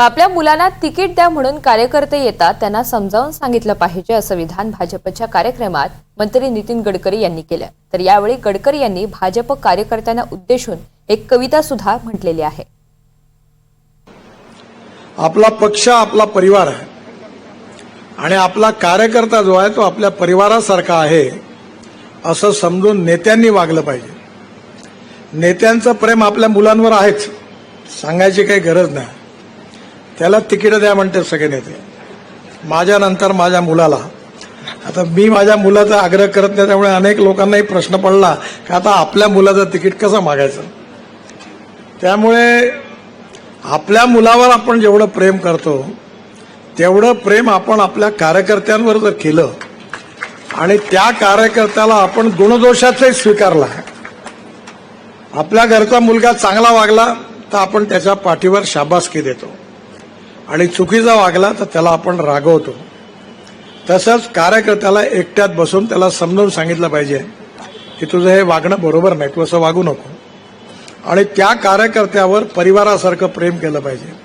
आपल्या मुलांना तिकीट द्या म्हणून कार्यकर्ते येतात त्यांना समजावून सांगितलं पाहिजे असं विधान भाजपच्या कार्यक्रमात मंत्री नितीन गडकरी यांनी केलं. तर यावेळी गडकरी यांनी भाजप कार्यकर्त्यांना उद्देशून एक कविता सुद्धा म्हटलेली आहे. आपला पक्ष आपला परिवार आहे. आणि आपला कार्यकर्ता जो आहे तो आपल्या परिवारासारखा आहे असं समजून नेत्यांनी वागलं पाहिजे. नेत्यांचं प्रेम आपल्या मुलांवर आहेच. सांगायची काही गरज नाही. त्याला तिकीट द्या म्हणते सगळे नेते. माझ्यानंतर माझ्या मुलाला. आता मी माझ्या मुलाचा आग्रह करत नाही त्यामुळे अनेक लोकांनाही प्रश्न पडला की आता आपल्या मुलाचं तिकीट कसं मागायचं? त्यामुळे आपल्या मुलावर आपण जेवढं प्रेम करतो तेवढं प्रेम आपण आपल्या कार्यकर्त्यांवर जर केलं आणि त्या कार्यकर्त्याला आपण गुणदोषाचंही स्वीकारला आपल्या घरचा मुलगा चांगला वागला तर आपण त्याच्या पाठीवर शाबासकी देतो. आणि चुकीचा वागला तर त्याला आपण रागवतो. तसंच कार्यकर्त्याला एकट्यात बसून त्याला समजावून सांगितलं पाहिजे की तुझं हे वागणं बरोबर नाही तू असं वागू नको. आणि त्या कार्यकर्त्यावर परिवारासारखं प्रेम केलं पाहिजे.